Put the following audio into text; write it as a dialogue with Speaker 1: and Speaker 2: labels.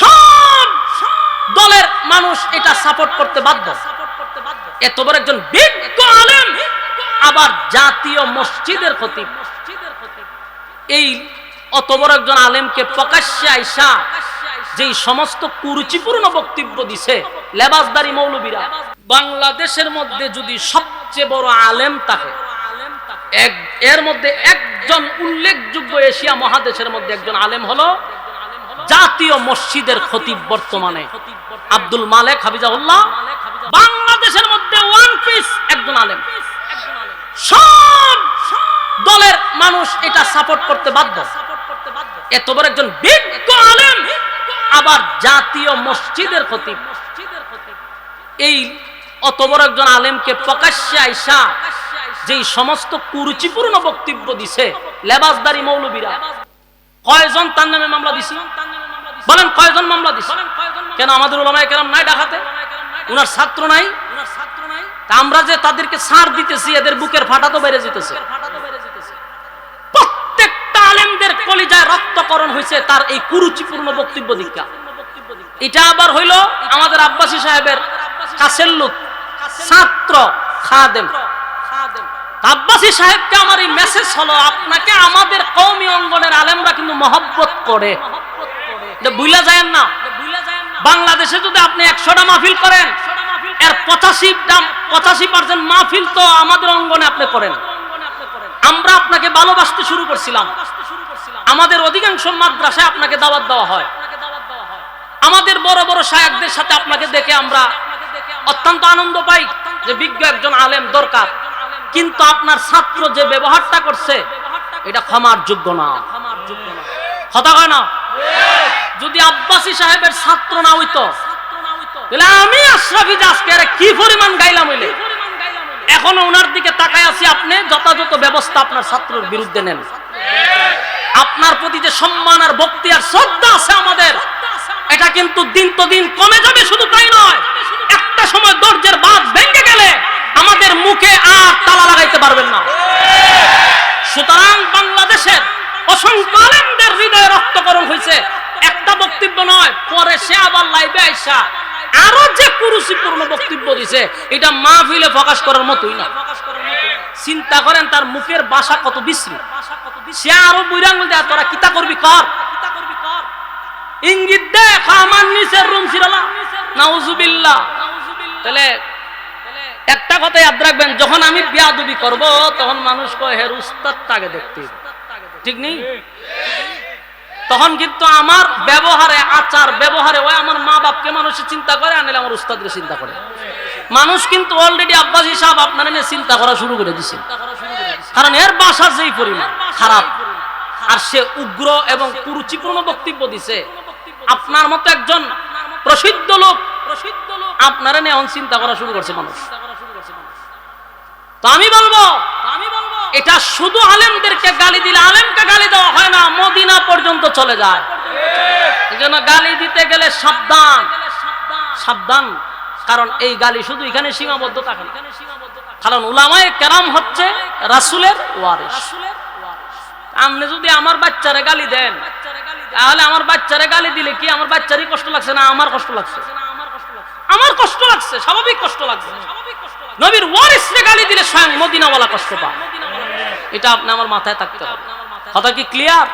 Speaker 1: সব দলের মানুষ এটা সাপোর্ট করতে বাধ্য। এত বড় একজন বিজ্ঞ আলেম, আবার জাতীয় মসজিদের খতিব। এই অত বড় একজন আলেমকে প্রকাশ্যে আইসা সমস্ত কুরুচিপূর্ণ বক্তব্য দিছে লেবাসদারি মৌলবীরা, বাংলাদেশের মধ্যে যদি সবচেয়ে বড় আলেম থাকে এর মধ্যে একজন উল্লেখযোগ্য এশিয়া মহাদেশের মধ্যে একজন আলেম হলো জাতীয় মসজিদের খতিব বর্তমানে। আব্দুল মালেক হাবিজাউল্লাহ বাংলাদেশের মধ্যে ওয়ান পিস একজন আলেম। সব দলের মানুষ এটা সাপোর্ট করতে বাধ্য। এত বড় একজন বিজ্ঞ আলেম, আবার জাতীয় মসজিদের এই অত বড় একজন আলেমকে প্রকাশ্যে আইসা যেই সমস্ত কুরুচিপূর্ণ বক্তব্য দিছে, লেবাসদারি মৌলবীরা। কয়জন তার নামে মামলা দিছি? বলেন কয়জন মামলা দিছি? কেন আমাদের ওলামায় কেরাম নাই ডাকাতে? উনার ছাত্র নাই? আমরা যে তাদেরকে ছাড় দিতেছি, এদের বুকের ফাটা তো বেড়ে যেতেছে। প্রত্যেকটা আলেমদের কলিজায় রক্তকরণ হয়েছে তার এই কুরুচিপূর্ণ বক্তব্য দীক্ষা। এটা আবার হইল আমাদের আব্বাসী সাহেবের কাছের লোক, ছাত্র খাদেম। আব্বাসী সাহেবকে আমার এই মেসেজ হলো, আপনাকে আমাদের কৌমি অঙ্গনের কিন্তু মহব্বত করে। বুইলা যায় না। বাংলাদেশে যদি আপনি একশোটা মাহফিল করেন, এর পঁচাশিটা পঁচাশি পার্সেন্ট মাহফিল তো আমাদের অঙ্গনে আপনি করেন। আমরা আপনাকে ভালোবাসতে শুরু করছিলাম। আমাদের অধিকাংশ মাদ্রাসায় আপনাকে দাওয়াত দেওয়া হয়। আমাদের বড় বড় শায়কদের সাথে আপনাকে দেখে আমরা অত্যন্ত আনন্দ পাই যে বিজ্ঞ একজন আলেম দরকার। কিন্তু আপনার ছাত্র যে ব্যবহারটা করছে, এটা ক্ষমার যোগ্য না। কথা কয় না? যদি আব্বাসী সাহেবের ছাত্র না হইতো, তাহলে আমি আশরাফি আজকে আরে কি পরিমাণ গাইলাম হইলে? এখনও ওনার দিকে তাকায় আছি আপনি, যথাযথ ব্যবস্থা আপনার ছাত্রের বিরুদ্ধে নেন। আপনার প্রতি যে সম্মান আর ভক্তি আর শ্রদ্ধা আছে আমাদের, এটা কিন্তু দিন তো দিন কমে যাবে, শুধু তাই নয়। একটা সময় দরজের বাদ ভেঙে গেলে আমাদের মুখে আর তালা লাগাইতে পারবেন না। সুতরাং বাংলাদেশের অসংখ্য আলেমদের হৃদয়ে রক্তকরণ হয়েছে। একটা বক্তব্য নয়, পরে সে আবার লাইভে আইসা আরও যে কুরুচিপূর্ণ বক্তব্য দিছে, এটা প্রকাশ করার মতোই না। চিন্তা করেন তার মুখের বাসা কত বিশ্রী। সে আরও বুইরাঙ্গুল দেয়, তোরা কিতা করবি কর। ইঙ্গিত দেখ আমার নিচের রুম নাউজুবিল্লাহ। তাহলে একটা কথা ইয়াদ রাখবেন, যখন আমি বিয়াদুবি করব, তখন মানুষ কয়, হের উস্তাদ তাকে দেখতে ঠিক নেই? তখন কিন্তু আমার ব্যবহারে, আচার ব্যবহারে, ওই আমার মা বাপকে মানুষ চিন্তা করে আনলে আমার উস্তাদকে চিন্তা করে। মানুষ কিন্তু অলরেডি আব্বাস হিসাব আপনার নিয়ে চিন্তা করা শুরু করে দিছে। কারণ এর বাসা যেই পরিমাণ, খারাপ। আর সে উগ্র এবং কুরুচিপূর্ণ বক্তব্য দিছে। আপনার মতো একজন প্রসিদ্ধ লোক প্রসিদ্ধ লোক আপনারা নিয়ে চিন্তা করা শুরু করছে মানুষ। তো আমি বলব এটা শুধু আলেমদেরকে গালি দিলে, আলেমকে গালি দেওয়া হয় না, মদিনা পর্যন্ত চলে যায়। এই জন্য গালি দিতে গেলে সাবধান সাবধান, কারণ এই গালি শুধু এখানে সীমাবদ্ধ থাকে না। কারণ উলামায় কেরাম হচ্ছে রাসুলের ওয়ারিস আপনি যদি আমার বাচ্চারে গালি দেন, তাহলে আমার বাচ্চারে গালি দিলে কি আমার বাচ্চারই কষ্ট লাগছে না আমার কষ্ট লাগছে? আমার কষ্ট লাগছে, স্বাভাবিক কষ্ট লাগছে। নবীর ওয়ারিসরে গালি দিলে স্বয়ং মদিনাওয়ালা কষ্ট পায়। এটা আপনি আমার মাথায় থাকতে হবে। কথা কি ক্লিয়ার